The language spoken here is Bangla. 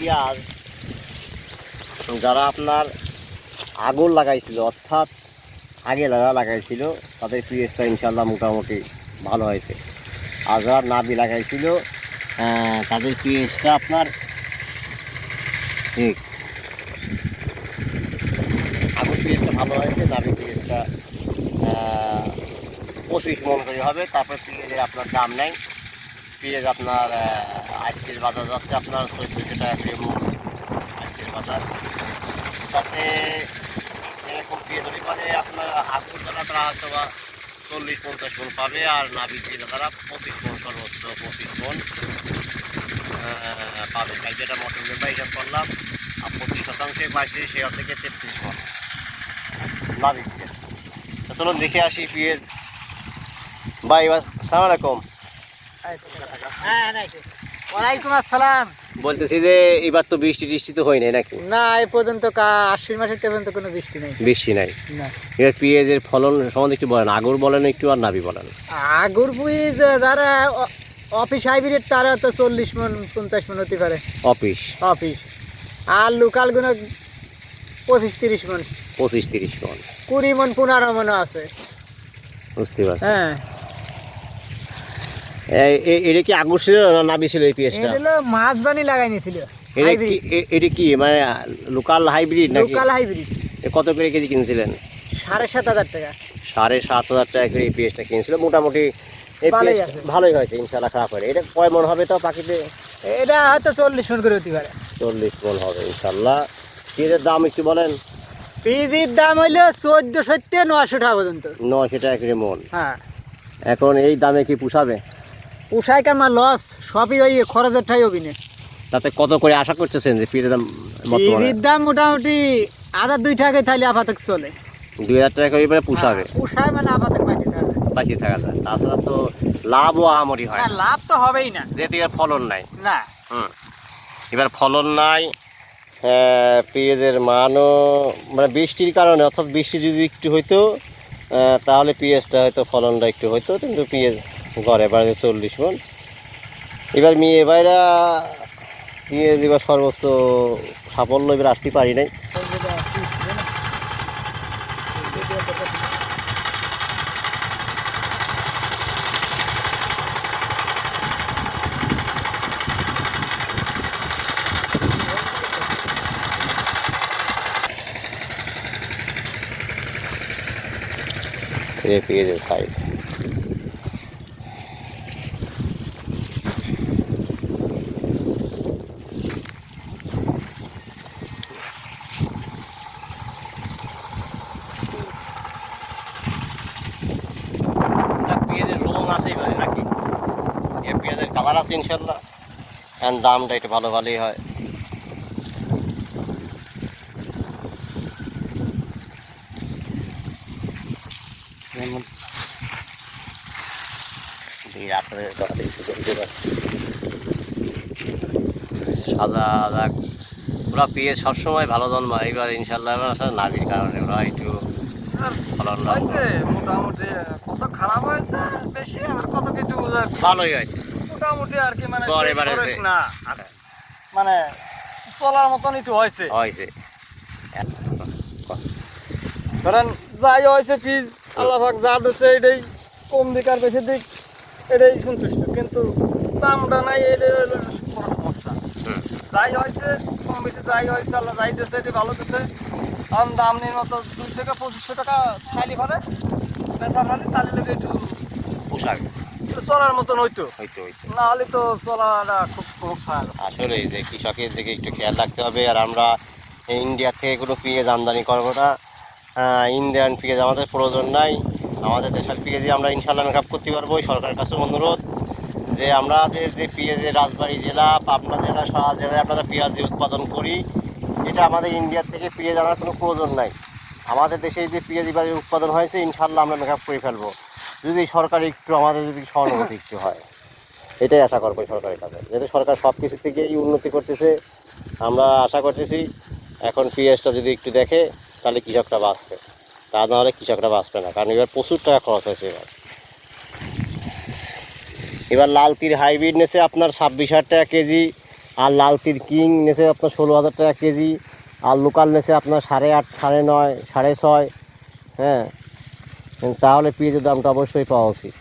পেঁয়াজ যারা আপনার আগুন লাগাইছিল অর্থাৎ আগে যারা লাগাইছিল তাদের পেঁয়াজটা ইনশাল্লাহ মোটামুটি ভালো হয়েছে। আর যারা নাবি লাগাইছিল তাদের পেঁয়াজটা আপনার ঠিক। আগুন পেঁয়াজটা ভালো হয়েছে নাবি আহ, পঁচিশ মন করে হবে তারপর পেঁয়াজের আপনার দাম নেই। পেঁয়াজ আপনার আজকের বাজার যাচ্ছে আপনার চোদ্দোশো টাকা মন আজকের বাজার। তাতে এরকম পেঁয়াজ হলে পারে আপনার আগুন যারা তারা হয়তো বা চল্লিশ পঞ্চাশ মন পাবে আর নাবি পেঁয়াজ তারা পঁচিশ মন সর্বোচ্চ, পঁচিশ মন পাবে। তাই যেটা মটন বেপা হিসাব করলাম। আর পঁচিশ শতাংশে পাইছে সে থেকে তেত্রিশ মন। নাবি পেঁয়াজ চলুন দেখে আসি পেঁয়াজ ভাই সালাম আলাইকুম। ওয়ালাইকুম আসসালাম। বলতেছি যে এবার তো বৃষ্টি টিষ্টি তো হয় নাই নাকি? না এই পর্যন্ত কা আশ্বিন মাসের পর্যন্ত কোনো বৃষ্টি নেই। বৃষ্টি নাই? এবার পেঁয়াজের ফলন সম্বন্ধে একটু বলেন। আগর বলেন একটু আর নাবি বলেন। আগুর পুঁই যারা অফিস হাইব্রিড তারা তো চল্লিশ মন পঞ্চাশ মন হতে পারে। অফিস? অফিস। আর লোকালগুলো পঁচিশ তিরিশ মন। পঁচিশ তিরিশ মন। কুড়ি মন পনেরো মনও আছে। বুঝতে পারছি। হ্যাঁ। এটা কি আগুর ছিল না নাবি ছিল এই পেঁয়াজটা মাছ বানি লাগাই নিয়েছিল। এটা কি এটা কি মানে লোকাল হাইব্রিড নাকি? লোকাল হাইব্রিড কত করে কেজি কিনছিলেন? সাড়ে সাত হাজার টাকা। সাড়ে সাত হাজার টাকা করে এই পেঁয়াজটা কিনছিল। মোটামুটি ভালোই হয়েছে ইনশাল্লাহ খারাপ হয় এটা কয় মন হবে তো পাখিতে? এটা হয়তো চল্লিশ মন করে হতে পারে। চল্লিশ মন হবে ইনশাল্লাহ পেঁয়াজের দাম একটু বলেন। পিজির দাম হইল চোদ্দশো থেকে নশো টাকা পর্যন্ত। নশো টাকা করে মন। হ্যাঁ। এখন এই দামে কি পুষাবে? পোষায় কামার লস। সবই ওই খরচের ঠাই অভিনয়। তাতে কত করে আশা করতেছেন যে পেঁয়াজের দাম বর্তমানে? দাম মোটামুটি আধা দুই টাকায় তাহলে আপাতত চলে। দুই হাজার টাকা করে এবারে পুষাবে? হ্যাঁ, পোষায় মানে আপাতত বাঁচিয়ে থাকা যায়। তাছাড়া তো লাভও আহামরি হয়। হ্যাঁ, লাভ তো হবেই না। যেহেতু এর ফলন নাই। না। হুম। এবার ফলন নাই আহ, পেঁয়াজের মানও মানে বৃষ্টির কারণে অর্থাৎ বৃষ্টি যদি একটু হইতো তাহলে পেঁয়াজটা হয়তো ফলনটা একটু হইতো কিন্তু পেঁয়াজ গড়ে বাড়ে চল্লিশ মন। এবার মেয়ে বাইরা পেঁয়াজ এবার সর্বোচ্চ সাফল্য এবার আসতে পারি নাই। পেঁয়াজের সাইজ পেঁয়াজের রং আছে এবারে নাকি এ পেঁয়াজের কালার আছে ইনশাল্লাহ। আর দামটা একটু ভালো ভালোই হয়। সাদা সাদা ওরা পেয়ে সবসময় ভালো জন্মায়। এবার ইনশাল্লাহ এবার আসলে নাভির কারণে ওরা একটু ফলন হয়েছে মোটামুটি কত খারাপ হয়েছে বেশি আর কত কিছু ভালোই হয়েছে। মোটামুটি আর কি মানে গড়ে বেশি বাড়ে খরচ যে- না মানে চলার মতন একটু হয়েছে। হয়েছে। ধরেন যাই হয়েছে ফিজ আল্লাহ পাক যা দিচ্ছে এটাই কম দিক আর বেশি দিক এটাই সন্তুষ্ট। কিন্তু দামটা নাই এটাই হলো বড় সমস্যা। যাই হয়েছে কম বেশি যাই হয়েছে আল্লাহ যাই দিচ্ছে এটি ভালো দিচ্ছে কারণ দাম নেই মতো দুই থেকে পঁচিশশো টাকা খাইলি পারে বেচা পারে তাহলে একটু পোশাক। চলার মতন হইতো। হইতে হইতে। না হলে তো চলাটা খুব সমস্যা। আসলে যে কৃষকের দিকে একটু খেয়াল রাখতে হবে আর আমরা ইন্ডিয়া থেকে কোনো পেঁয়াজ আমদানি করব না। ইন্ডিয়ান পেঁয়াজ আমাদের প্রয়োজন নাই। আমাদের দেশের পেঁয়াজই আমরা ইনশাল্লাহ মেকআপ করতে পারব। সরকারের কাছে অনুরোধ যে আমরা যে যে পেঁয়াজের রাজবাড়ী জেলা পাবনা জেলা সারা জেলায় আমরা পেঁয়াজ উৎপাদন করি। এটা আমাদের ইন্ডিয়ার থেকে পেঁয়াজ আনার কোনো প্রয়োজন নাই। আমাদের দেশে যে পেঁয়াজ উৎপাদন হয়েছে ইনশাল্লাহ আমরা মেকআপ করে ফেলব। যদি সরকার একটু আমাদের যদি সহানুভূতি একটু হয়, এটাই আশা করব সরকারের কাছে। যেহেতু সরকার সব কিছু থেকেই উন্নতি করতেছে, আমরা আশা করতেছি এখন পিএসটা যদি একটু দেখে, তাহলে কৃষকরা বাঁচবে। তা নাহলে কৃষকরা বাঁচবে না, কারণ এবার প্রচুর টাকা খরচ হয়েছে এবার। এবার লাল তীর হাইব্রিড নেছে আপনার ছাব্বিশ হাজার টাকা কেজি, আর লাল তীর কিং নেছে আপনার ষোলো হাজার টাকা কেজি, আর লোকাল নেছে আপনার সাড়ে আট, সাড়ে নয়, সাড়ে ছয় হ্যাঁ। তাহলে পেঁয়াজের দামটা অবশ্যই পাওয়া উচিত।